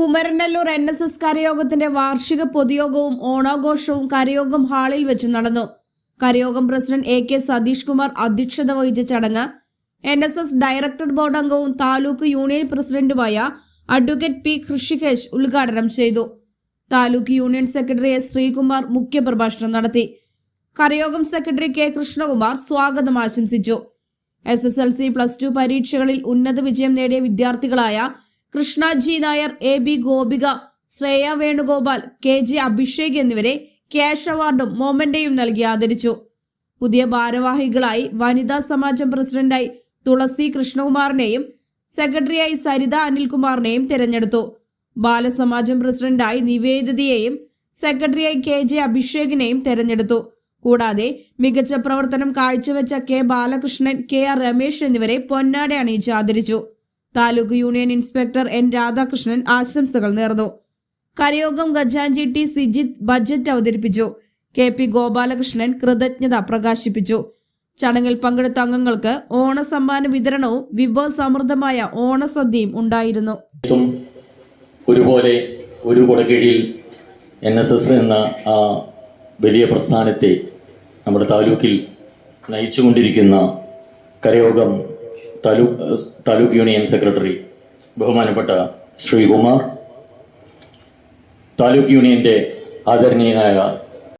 Kumaranallur N S S കരയോഗത്തിന്റെ വാർഷിക പൊതുയോഗവും ഓണാഘോഷവും കരയോഗം ഹാളിൽ വെച്ച് നടന്നു. കരയോഗം president A K Satish Kumar അധ്യക്ഷത വഹിച്ച ചടങ്ങ് N S S director board അംഗവും താലൂക്ക് യൂണിയൻ പ്രസിഡന്റുമായ അഡ്വക്കേറ്റ് പി ഋഷികേഷ് ഉദ്ഘാടനം ചെയ്തു. Taluk union secretary S Sreekumar മുഖ്യപ്രഭാഷണം നടത്തി. കരയോഗം സെക്രട്ടറി കെ കൃഷ്ണകുമാർ സ്വാഗതം ആശംസിച്ചു. S S L C plus two പരീക്ഷകളിൽ ഉന്നത വിജയം നേടിയ വിദ്യാർത്ഥികളായ Krishna G Nair A B Gopika Sreya Venugopal K J Abhishek എന്നിവരെ ക്യാഷ് അവാർഡും മൊമെന്റയും നൽകി ആദരിച്ചു. പുതിയ ഭാരവാഹികളായി വനിതാ സമാജം പ്രസിഡന്റായി തുളസി കൃഷ്ണകുമാറിനെയും സെക്രട്ടറിയായി സരിത അനിൽകുമാറിനെയും തിരഞ്ഞെടുത്തു. ബാലസമാജം പ്രസിഡന്റായി നിവേദിതയെയും സെക്രട്ടറിയായി കെ ജെ അഭിഷേകിനെയും തെരഞ്ഞെടുത്തു. കൂടാതെ മികച്ച പ്രവർത്തനം കാഴ്ചവെച്ച K Balakrishnan K R Ramesh എന്നിവരെ പൊന്നാട അണിയിച്ച് ആദരിച്ചു. Taluk union inspector N Radhakrishnan ആശംസകൾ നേർന്നു. കരയോഗം ഖജാൻജി ടി സിജിത്ത് ബജറ്റ് അവതരിപ്പിച്ചു. കെ പി ഗോപാലകൃഷ്ണൻ കൃതജ്ഞത പ്രകാശിപ്പിച്ചു. ചടങ്ങിൽ പങ്കെടുത്ത അംഗങ്ങൾക്ക് ഓണസമ്മാന വിതരണവും വിഭവസമൃദ്ധമായ ഓണസദ്യയും ഉണ്ടായിരുന്നു ും. ഒരുപോലെ ഒരു കുടക്കീഴിൽ എൻ എസ് എസ് എന്ന ആ വലിയ പ്രസ്ഥാനത്തെ നമ്മുടെ താലൂക്കിൽ നയിച്ചുകൊണ്ടിരിക്കുന്ന കരയോഗം താലൂക്ക് താലൂക്ക് യൂണിയൻ സെക്രട്ടറി ബഹുമാനപ്പെട്ട ശ്രീകുമാർ താലൂക്ക് യൂണിയന്റെ ആദരണീയനായ